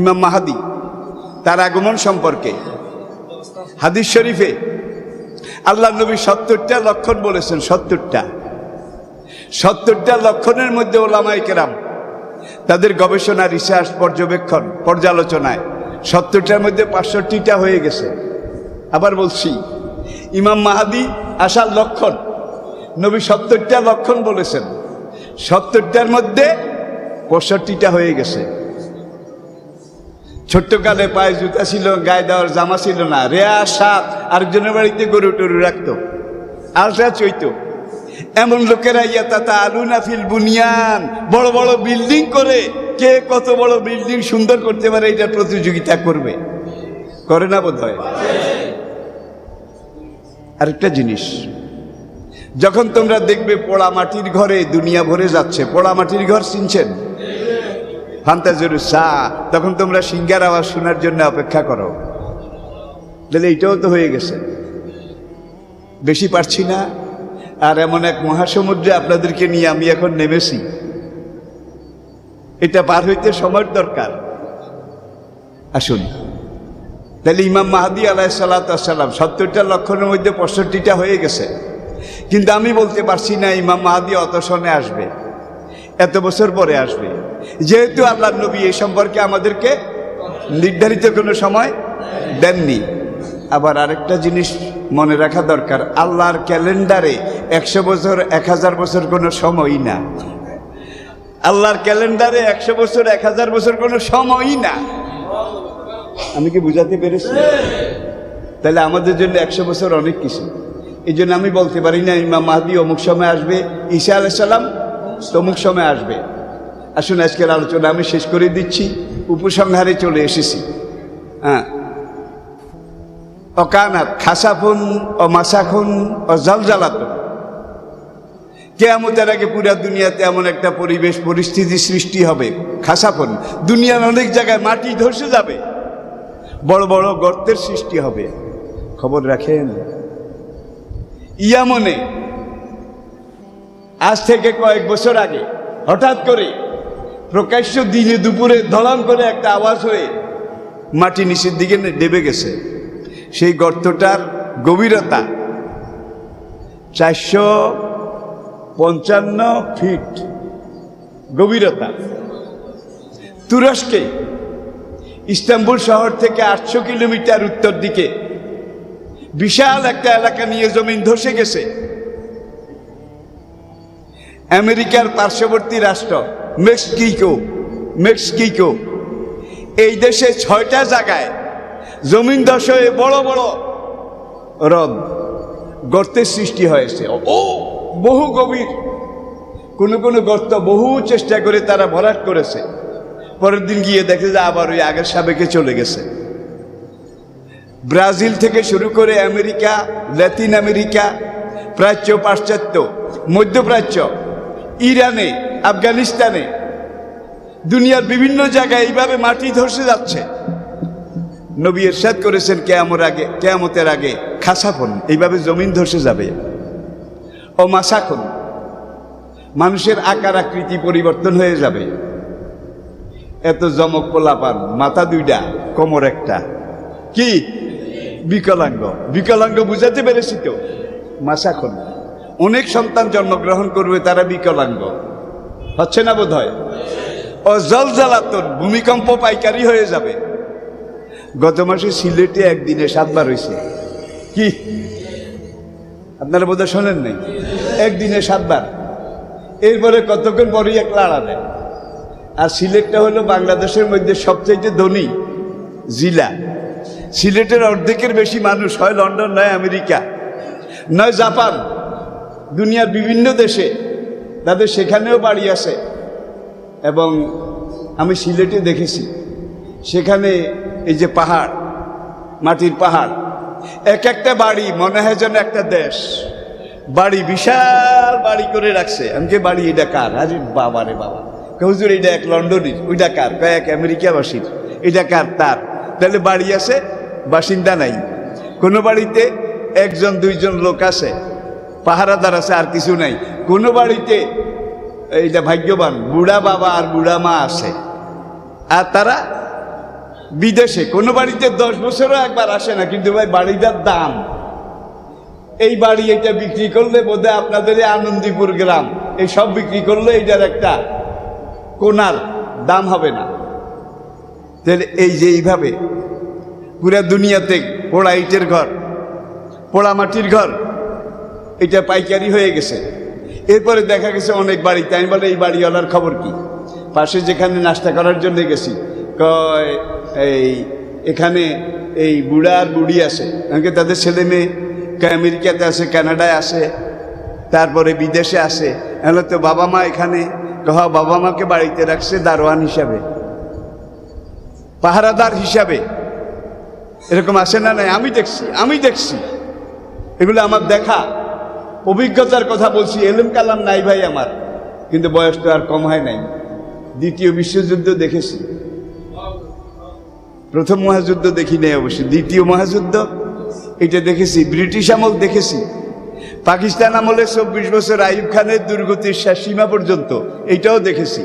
ইমাম মাহাদি, তার আগমন সম্পর্কে। হাদিস শরীফে আল্লাহ নবী সত্তরটা লক্ষণ বলেছেন, সত্তরটা। সত্তরটা লক্ষণের মধ্যে ওলামাই কেরাম তাদের গবেষণা রিসার্চ পর্যবেক্ষণ, পর্যালোচনায় সত্তরটার মধ্যে পাঁচষট্টিটা হয়ে গেছে। আবার বলছি, ইমাম মাহাদি আসার লক্ষণ, নবী সত্তরটা লক্ষণ বলেছেন, সত্তরটার মধ্যে পঁয়ষট্টিটা হয়ে গেছে। ছোট্টকালে পায়ে জুতা ছিল, গায়ে দেওয়ার জামা ছিল না। রেয়া সাত আরেকজনের বাড়িতে গরু টরু রাখতো। আলটা চৈতো এমন লোকেরা, ইয়া তাতা আলুনা ফিল বুনিয়ান। বড় বড় বিল্ডিং করে কে কত বড় বিল্ডিং সুন্দর করতে পারে, এটা প্রতিযোগিতা করবে। করে না বোধ হয় আরেকটা জিনিস, যখন তোমরা দেখবে পোড়া মাটির ঘরে দুনিয়া ভরে যাচ্ছে পোড়া মাটির ঘর চিনছেন? ফান্তাজুর সা, তখন তোমরা সিঙ্গার আওয়াজ শোনার জন্য অপেক্ষা করো। তাহলে এইটাও তো হয়ে গেছে। বেশি পারছি না, আর এমন এক মহাসমুদ্রে আপনাদেরকে নিয়ে আমি এখন নেমেছি। এটা পার হইতে সময়ের দরকার। আসুন। তাহলে ইমাম মাহাদি আলাহ সাল্লাম সত্তরটা লক্ষণের মধ্যে পঁয়ষট্টিটা হয়ে গেছে। কিন্তু আমি বলতে পারছি না ইমাম মাহাদি অত সনে আসবে। এত বছর পরে আসবে। যেহেতু আল্লাহ নবী এই সম্পর্কে আমাদেরকে নির্ধারিত কোনো সময় দেননি। আবার আরেকটা জিনিস মনে রাখা দরকার, আল্লাহর ক্যালেন্ডারে একশো বছর, এক হাজার বছর কোনো সময়ই না। আল্লাহর ক্যালেন্ডারে একশো বছর, এক হাজার বছর কোনো সময়ই না। আমি কি বুঝাতে পেরেছি? তাহলে আমাদের জন্য একশো বছর অনেক কিছু। এই জন্য আমি বলতে পারি না, ইমাম মাহাদি অমুক সময় আসবে, ঈসা আলাইসাল্লাম তমুক সময় আসবে। আসুন, আজকের আলোচনা আমি শেষ করে দিচ্ছি। উপসংহারে চলে এসেছি। হ্যাঁ। অকানাত খাসাফুন ও মাসাখুন ও জলজালাতুন। কেয়ামতের আগে পুরা দুনিয়াতে এমন একটা পরিবেশ, পরিস্থিতি সৃষ্টি হবে, খাসাফুন। দুনিয়ার অনেক জায়গায় মাটি ধসে যাবে। বড় বড় গর্তের সৃষ্টি হবে। খবর রাখেন। ইয়ামনে আজ থেকে কয়েক বছর আগে হঠাৎ করে প্রকাশ্য দিনে দুপুরে ধলাম করে একটা আওয়াজ হয়ে মাটি নিচের দিকে ডেবে গেছে। সেই গর্তটার গভীরতা চারশো পঞ্চান্ন ফিট গভীরতা। তুরস্কে ইস্তাম্বুল শহর থেকে আটশো কিলোমিটার উত্তর দিকে বিশাল একটা এলাকা নিয়ে জমিন ধসে গেছে। আমেরিকার পার্শ্ববর্তী রাষ্ট্র, মেক্সিকো মেক্সিকো। এই দেশে ছয়টা জায়গায় জমিন হয়ে বড় বড় হ্রদ গর্তের সৃষ্টি হয়েছে। ও, বহু গভীর। কোনো কোনো গর্ত বহু চেষ্টা করে তারা ভরাট করেছে। পরের দিন গিয়ে দেখে যে আবার ওই আগের সাবেকে চলে গেছে। ব্রাজিল থেকে শুরু করে আমেরিকা লাতিন আমেরিকা প্রাচ্য পাশ্চাত্য মধ্যপ্রাচ্য ইরানে, আফগানিস্তানে, দুনিয়ার বিভিন্ন জায়গায় এইভাবে মাটি ধসে যাচ্ছে। নবী এরশাদ করেছেন কেয়ামর আগে, কেয়ামতের আগে খাসাফন এইভাবে জমিন ধসে যাবে। ও মাসাখন মানুষের আকার আকৃতি পরিবর্তন হয়ে যাবে। এত জমক পোলাপান, মাথা দুইটা, কোমর একটা। কি? বিকলাঙ্গ। বিকলাঙ্গ বুঝাতে পেরেছি তো। মাসাখন অনেক সন্তান জন্মগ্রহণ করবে, তারা বিকলাঙ্গ। হচ্ছে না বোধ হয় ও জল জ্বালাতন ভূমিকম্প পাইকারি হয়ে যাবে। গত মাসে সিলেটে একদিনে সাতবার হয়েছে কি? আপনারা বোধহয় শোনেন নাই? একদিনে সাতবার। এরপরে কতক্ষণ পরেই এক লাড়া দেয় আর সিলেটটা হলো বাংলাদেশের মধ্যে সবচাইতে ধনী জেলা। সিলেটের অর্ধেকের বেশি মানুষ হয় লন্ডন, নয় আমেরিকা, নয় জাপান। দুনিয়ার বিভিন্ন দেশে, তাদের সেখানেও বাড়ি আছে এবং আমি সিলেটে দেখেছি, সেখানে এই যে পাহাড়, মাটির পাহাড়, এক একটা বাড়ি মনে হয় যেন একটা দেশ। বাড়ি বিশাল বাড়ি করে রাখছে। আমি যে বাড়ি, এটা কার? আরে বাবা রে বাবা। হুজুর, এটা এক লন্ডনের, ওইটা কার? কয়েক আমেরিকাবাসীর, এটা কার তার? তাহলে বাড়ি আছে, বাসিন্দা নাই। কোনো বাড়িতে একজন, দুইজন লোক আছে। পাহারাদার আছে, আর কিছু নাই। কোনো বাড়িতে এইটা ভাগ্যবান, বুড়া বাবা আর বুড়া মা আছে। আর তারা বিদেশে, কোনো বাড়িতে দশ বছরও একবার আসে না, কিন্তু ভাই বাড়িটার দাম। এই বাড়ি এটা বিক্রি করলে বোধহয় আপনাদের আনন্দীপুর গ্রাম, এই সব বিক্রি করলে এটার একটা কোনার দাম হবে না। তাহলে এই যে এইভাবে পুরা দুনিয়াতে পোড়া ইটের ঘর, পোড়া মাটির ঘর এটা পাইকারি হয়ে গেছে। এরপরে দেখা গেছে অনেক বাড়িতে আমি বলে এই বাড়িওয়ালার খবর কি? পাশে যেখানে নাস্তা করার জন্য গেছি, কয়, এই, এখানে এই বুড়া আর বুড়ি আছে। আমাকে তাদের ছেলে মেয়ে আমেরিকাতে আছে, কানাডায় আসে তারপরে বিদেশে আসে এহলে তো বাবা মা এখানে? কহ বাবা মাকে বাড়িতে রাখছে দারোয়ান হিসাবে, পাহারাদার হিসাবে। এরকম আসে না নাই? আমি দেখছি আমি দেখছি। এগুলো আমার দেখা। অভিজ্ঞতার কথা বলছি, এলম কালাম নাই ভাই আমার, কিন্তু বয়স তো আর কম হয় নাই। দ্বিতীয় বিশ্বযুদ্ধ দেখেছি। প্রথম মহাযুদ্ধ দেখি নাই অবশ্যই দ্বিতীয় মহাযুদ্ধ এটা দেখেছি, ব্রিটিশ আমল দেখেছি। পাকিস্তান আমলে চব্বিশ বছর আইব খানের দুর্গতির সীমা পর্যন্ত এটাও দেখেছি।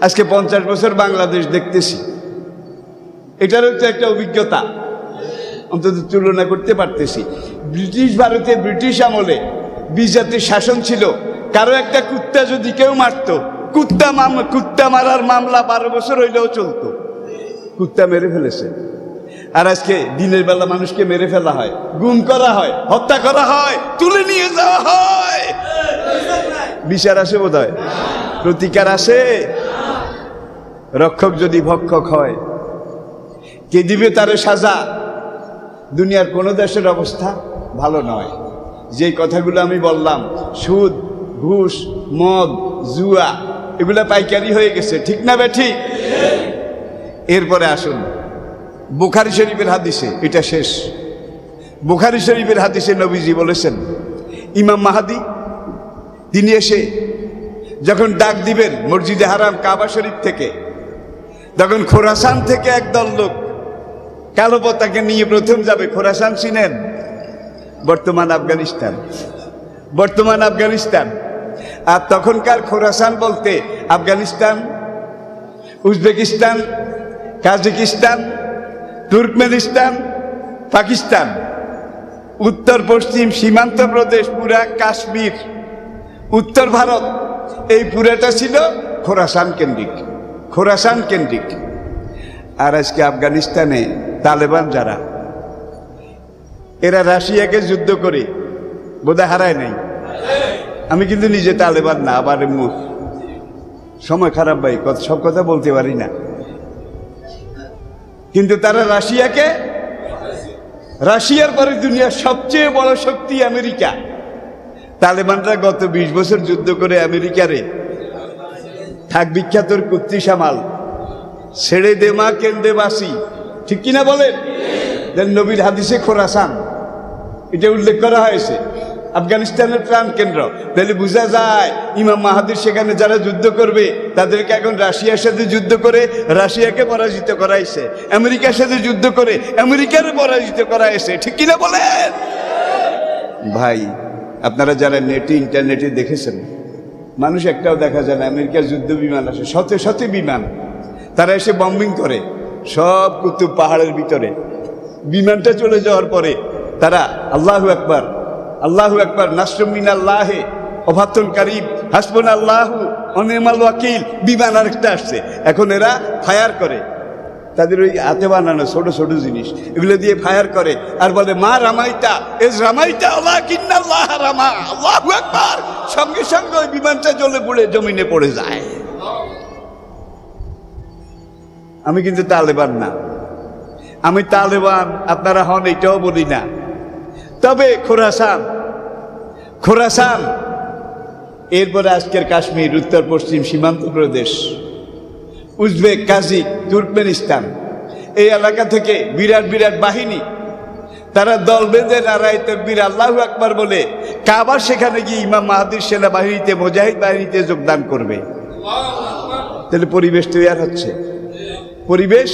আজকে পঞ্চাশ বছর বাংলাদেশ দেখতেছি। এটারও তো একটা অভিজ্ঞতা। অন্তত তুলনা করতে পারতেছি। ব্রিটিশ ভারতে ব্রিটিশ আমলে বিজাতির শাসন ছিল। কারও একটা কুত্তা যদি কেউ মারতো, কুত্তা কুত্তা মারার মামলা বারো বছর হইলেও চলতো। কুত্তা মেরে ফেলেছে। আর আজকে দিনের বেলা মানুষকে মেরে ফেলা হয়, গুম করা হয়, হত্যা করা হয়, তুলে নিয়ে যাওয়া হয়। বিচার আসে বোধ হয় প্রতিকার আসে? রক্ষক যদি ভক্ষক হয়, কে দিবে তারে সাজা? দুনিয়ার কোনো দেশের অবস্থা ভালো নয়। যে কথাগুলো আমি বললাম, সুদ, ঘুষ, মদ, জুয়া, এগুলো পাইকারি হয়ে গেছে, ঠিক না বেঠি? এরপরে আসুন, বুখারি শরীফের হাদিসে এটা শেষ। বুখারি শরীফের হাদিসে নবীজি বলেছেন, ইমাম মাহাদি, তিনি এসে যখন ডাক দিবেন মসজিদে হারাম কাবা শরীফ থেকে, তখন খোরাসান থেকে একদল লোক, কালো পতাকে নিয়ে প্রথম যাবে, খোরাসান চিনেন? বর্তমান আফগানিস্তান। বর্তমান আফগানিস্তান। আর তখনকার খোরাসান বলতে Afghanistan, Uzbekistan, Kazakhstan, Turkmenistan, Pakistan. উত্তর, পশ্চিম সীমান্ত প্রদেশ পুরা কাশ্মীর। উত্তর ভারত, এই পুরাটা ছিল খোরাসান কেন্দ্রিক খোরাসান কেন্দ্রিক। আর আজকে আফগানিস্তানে তালেবান যারা এরা রাশিয়াকে যুদ্ধ করে, বোধহয় হারায় নাই। আমি কিন্তু নিজে তালেবান না, আবার সময় খারাপ ভাই সব কথা বলতে পারি না। কিন্তু তারা রাশিয়াকে, রাশিয়ার পরে দুনিয়ার সবচেয়ে বড় শক্তি আমেরিকা। তালেবানরা গত বিশ বছর যুদ্ধ করে আমেরিকারে থাক বিখ্যাতর কুত্তি সামাল, ছেড়ে দে মা কেন্দে বাসি ঠিক কিনা বলেন? নবীর হাদিসে খোরাসান। এটা উল্লেখ করা হয়েছে। আফগানিস্তানের প্রাণ কেন্দ্র। তাহলে বোঝা যায়, ইমাম মাহাদির সেখানে যারা যুদ্ধ করবে, তাদেরকে এখন রাশিয়ার সাথে যুদ্ধ করে রাশিয়াকে পরাজিত করাইছে। আমেরিকার সাথে যুদ্ধ করে আমেরিকারে পরাজিত করাইছে। ঠিক কিনা বলেন? ভাই, আপনারা যারা নেটে, ইন্টারনেটে দেখেছেন, মানুষ একটাও দেখা যায় না, আমেরিকার যুদ্ধ বিমান আসে, শতে শতে বিমান। তারা এসে বম্বিং করে, সব কুতুব পাহাড়ের ভিতরে। বিমানটা চলে যাওয়ার পরে তারা আল্লাহু একবার আল্লাহু একবার নাসরমিন আল্লাহে অভাতুল কারিম হাসবুন আল্লাহু অনেমাল ওয়াকিল, বিমান আরেকটা আসছে। এখন এরা ফায়ার করে। তাদের ওই হাতে বানানো ছোট ছোট জিনিস, এগুলো দিয়ে ফায়ার করে। আর বলে, মা রামাইতা, এজ রামাইতা আল্লাহ কিন্নাল্লাহ রামা, আল্লাহু একবার সঙ্গে সঙ্গে ওই বিমানটা জ্বলে পড়ে জমিনে পড়ে যায়। আমি কিন্তু তালেবান না। আমি তালেবান, আপনারা হন, এটাও বলি না। তবে খোরাসান খোরাসান। এরপরে আজকের কাশ্মীর, উত্তর, পশ্চিম সীমান্ত প্রদেশ, উজবেক কাজিক তুর্কমেনিস্তান। এই এলাকা থেকে বিরাট বিরাট বাহিনী, তারা দল বেঁধে নারায় তকবীর আল্লাহ আকবার বলে কাবার সেখানে গিয়ে ইমাম মাহাদির সেনাবাহিনীতে, মোজাহিদ বাহিনীতে যোগদান করবে। তাহলে পরিবেশ তৈরি হচ্ছে। পরিবেশ